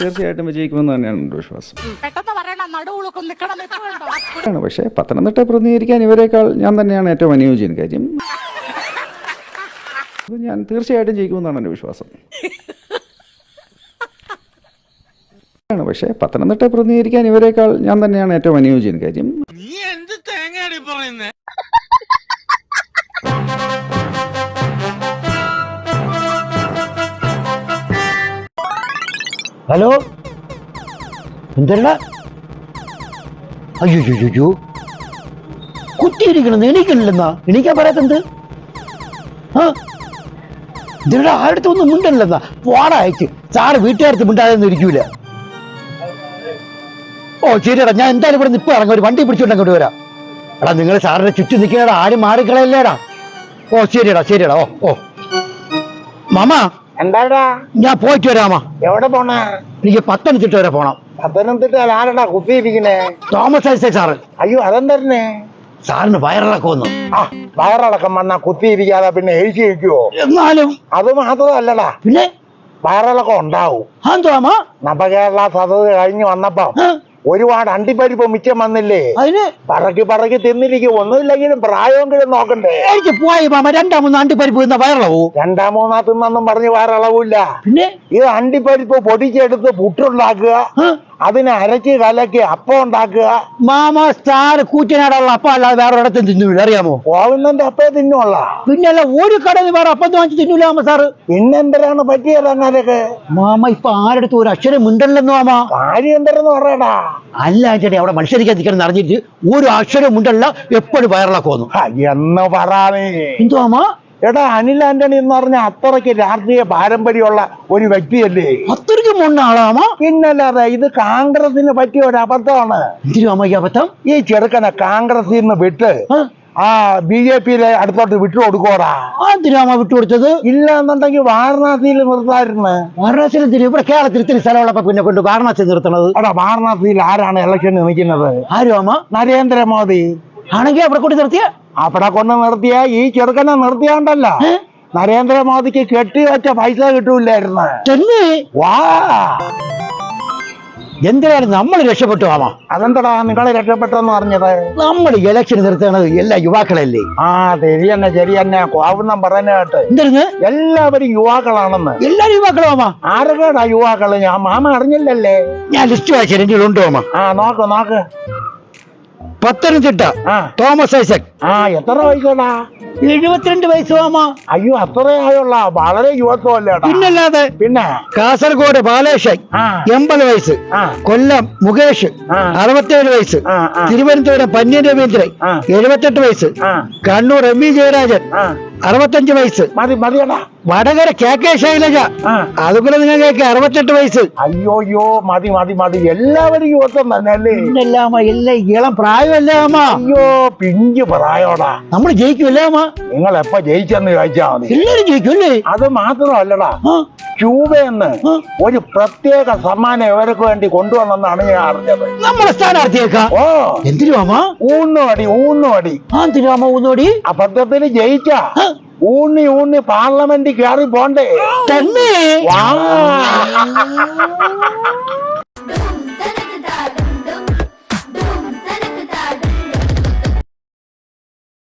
തീർച്ചയായിട്ടും വിജയിക്കുമെന്ന് തന്നെയാണ് എന്റെ വിശ്വാസം? ആണ് പക്ഷേ പത്തനംതിട്ട പ്രതിനിധീകരിക്കാൻ ഇവരെക്കാൾ ഞാൻ തന്നെയാണ് ഏറ്റവും അനുയോജ്യൻ കാര്യം. ഞാൻ തീർച്ചയായിട്ടും ജയിക്കുമെന്നാണ് എന്റെ വിശ്വാസം. ആണ് പക്ഷേ പത്തനംതിട്ട പ്രതിനിധീകരിക്കാൻ ഇവരെക്കാൾ ഞാൻ തന്നെയാണ് ഏറ്റവും അനുയോജ്യൻ കാര്യം. നീ എന്ത് തേങ്ങയാണ് പറയുന്നേ? ഹലോ? എന്തല്ല അയ്യോ അയ്യോ കുത്തിയിരിക്കണെന്ന് എണീക്കണില്ലെന്നാ? എണീക്കാൻ പറയാത്തെന്ത്? ആ? ഇതിവിടെ ആരുടെ ഒന്നും മിണ്ടല്ലെന്നാ പോടാ അയച്ച് സാറ് വീട്ടുകാരത്ത് മിണ്ടാതെന്ന് ഇരിക്കൂല. ഓ ശരിയടാ. ഞാൻ എന്തായാലും ഇവിടെ നിപ്പ് ഇറങ്ങും. ഒരു വണ്ടി പിടിച്ചോണ്ട് അങ്ങോട്ട് വരാം. എടാ നിങ്ങൾ സാറിന്റെ ചുറ്റും നിൽക്കണടാ. ആരും മാറിക്കളയല്ലേടാ. ഓ ശരിയടാ ശരിയടാ. ഓ ഓ. മാമ. എന്താടാ? ഞാൻ പോയിട്ട് വരാമാ എവിടെ പോണ? എനിക്ക് പത്തനംതിട്ട വരെ പോണം. പത്തനംതിട്ട ആരടാ കുത്തിയിരിക്കണേ തോമസ് ഐസക് സാറ്. അയ്യോ അതെന്തരനെ? സാറിന് വയറിളക്കം വന്നു ആ വയറിളക്കം വന്നാ കുത്തിയിരിക്കാതെ പിന്നെ എഴുതി കഴിക്കുവോ എന്നാലും. അത് മാത്രമല്ലടാ. പിന്നെ? വയറിളക്കം ഉണ്ടാവും. ആന്തോമാ നവകേരള സദസ് കഴിഞ്ഞ് വന്നപ്പോ ഒരുപാട് അണ്ടിപ്പരിപ്പ് മിച്ചം വന്നില്ലേ? അതിന് പറക്കി പറക്കി തിന്നിരിക്കും. ഒന്നുമില്ലെങ്കിലും പ്രായമെങ്കിലും നോക്കണ്ടേ? എനിക്ക് പോയി മാമ രണ്ടാമൂന്ന് അണ്ടിപ്പരിപ്പ് തിന്ന വയറളവോ. രണ്ടാം മൂന്നാം തിന്നൊന്നും പറഞ്ഞ് വയറളവില്ല. പിന്നെ? ഇത് അണ്ടിപ്പരിപ്പ് പൊടിച്ചെടുത്ത് പുട്ടുണ്ടാക്കുക. അതിനെ അരച്ച് കലക്കി അപ്പം ഉണ്ടാക്കുക. മാമ സ്റ്റാർ കൂറ്റനാടുള്ള അപ്പം അല്ലാതെ വേറെ ഇടത്തും തിന്നൂല. അറിയാമോ? കോവിന്ദന്റെ അപ്പേ തിന്നുള്ള പിന്നല്ല ഒരു കടയിൽ വേറെ അപ്പം വാങ്ങിച്ച് തിന്നൂല മാമ സാറ് പിന്നെന്തരാണ് പറ്റിയത് അങ്ങനെയൊക്കെ മാമ ഇപ്പൊ ആരെടുത്ത് ഒരു അക്ഷരം ഉണ്ടല്ലെന്ന് മാമ? കാര്യം എന്തരെന്ന് പറയടാ? അല്ല ചേട്ടി അവിടെ മത്സരിക്കാൻ നിൽക്കണം അറിഞ്ഞിട്ട് ഒരു അക്ഷരം മുണ്ടല്ല എപ്പോഴും വയറിളക്കം വന്നു എന്ന് പറയാമേ. എന്തോ മാമ? എടാ അനിൽ ആന്റണി എന്ന് പറഞ്ഞ അത്രയ്ക്ക് രാഷ്ട്രീയ പാരമ്പര്യമുള്ള ഒരു വ്യക്തിയല്ലേ? മാമ പിന്നല്ലാതെ ഇത് കോൺഗ്രസിന് പറ്റിയ ഒരു അബദ്ധമാണ്. എന്തിനു ഈ അബദ്ധം? ഈ ചെറുക്കനെ കോൺഗ്രസിൽ നിന്ന് വിട്ട് ആ, ബി ജെ പിയിലെ അടുത്തോട്ട് വിട്ടു കൊടുക്കോടാ എന്തിനാമ വിട്ടു കൊടുത്തത്? ഇല്ല എന്നുണ്ടെങ്കിൽ വാരണാസിയിൽ നിർത്തായിരുന്നു. വാരണാസിയിൽ എന്തിനു? ഇവിടെ കേരളത്തിൽ ഇത്തിരി സ്ഥലമുള്ളപ്പോ പിന്നെ കൊണ്ട് വാരണാസി നിർത്തണത്? അവിടെ വാരണാസിയിൽ ആരാണ് ഇലക്ഷന് നിൽക്കുന്നത്? ആരുമ നരേന്ദ്ര നരേന്ദ്രമോദി. ആണെങ്കിൽ അവിടെ കൊണ്ട് നിർത്തിയ? അവിടെ കൊണ്ട് നിർത്തിയ ഈ ചെറുക്കനെ നിർത്തിയാണ്ടല്ല. നരേന്ദ്രമോദിക്ക് കെട്ടിവെച്ച പൈസ കിട്ടൂലായിരുന്നു തന്നെ? വാ. എന്തിനാണ് നമ്മൾ രക്ഷപ്പെട്ടു മാമ? അതെന്തടാ നിങ്ങളെ രക്ഷപ്പെട്ടെന്ന് പറഞ്ഞത്? നമ്മൾ ഇലക്ഷൻ നിർത്തണത് എല്ലാ യുവാക്കളല്ലേ? ആ ശരി തന്നെ ശരി തന്നെ കോവുന്നം പറയുന്ന കേട്ട്. എന്തിരുന്ന് എല്ലാവരും യുവാക്കളാണെന്ന്. എല്ലാരും യുവാക്കളും ആമാ ആരൊക്കെയാടാ യുവാക്കൾ? ഞാൻ മാമ അറിഞ്ഞില്ലല്ലേ? ഞാൻ ലിസ്റ്റ് വായിച്ചു ഉണ്ടോ മാമ? ആ നോക്ക് നോക്ക്. പത്തനംതിട്ട. തോമസ് ഐസക്. ആ എത്ര വയസ്സോടാ എഴുപത്തിരണ്ട് വയസ്സ് മാമ. അയ്യോ അത്രയായുള്ള വളരെ യുവത്വമല്ലേടാ. പിന്നല്ലാതെ പിന്നെ? കാസർഗോഡ് ബാലേഷൻ എൺപത് വയസ്സ്. കൊല്ലം മുകേഷ്. അറുപത്തേഴ് വയസ്സ്. തിരുവനന്തപുരം പന്ന്യൻ രവീന്ദ്രൻ. എഴുപത്തെട്ട് വയസ്സ്. കണ്ണൂർ എം വി ജയരാജൻ അറുപത്തഞ്ച് വയസ്സ്. മതി മതിയടാ വടകര കെ കെ ശൈലജ. അതുപോലെ നിങ്ങൾ കേക്ക് അറുപത്തെട്ട് വയസ്സ്. അയ്യോ അയ്യോ മതി മതി മതി. എല്ലാവരും യുവത്വം തന്നെ അല്ലേ? എല്ലാം ഇളം പ്രായമല്ലേ അമ്മ അയ്യോ പിഞ്ച് പ്രായോടാ. നമ്മൾ ജയിക്കുമല്ലേ അമ്മ നിങ്ങൾ എപ്പ ജയിച്ചെന്ന് ചോദിച്ചാ മതി. എല്ലാവരും ജയിക്കും അല്ലേ? അത് മാത്രമല്ലടാ. ക്യൂബയെന്ന്. ഒരു പ്രത്യേക സമ്മാനം ഇവർക്ക് വേണ്ടി കൊണ്ടുവന്നെന്നാണ് ഞാൻ അറിഞ്ഞത്. നമ്മളെ സ്ഥാനാർത്ഥിയേക്കാ ഓ. എന്തിനു അമ്മ ഊന്നുവടി ഊന്നുവടി ആ എന്തിനു ഊന്നോടി ജയിച്ച ഊണ്ണി ഊണ്ണി ഊന്നി പാർലമെന്റിൽ കയറി പോണ്ടേ. തന്നെ? വാ.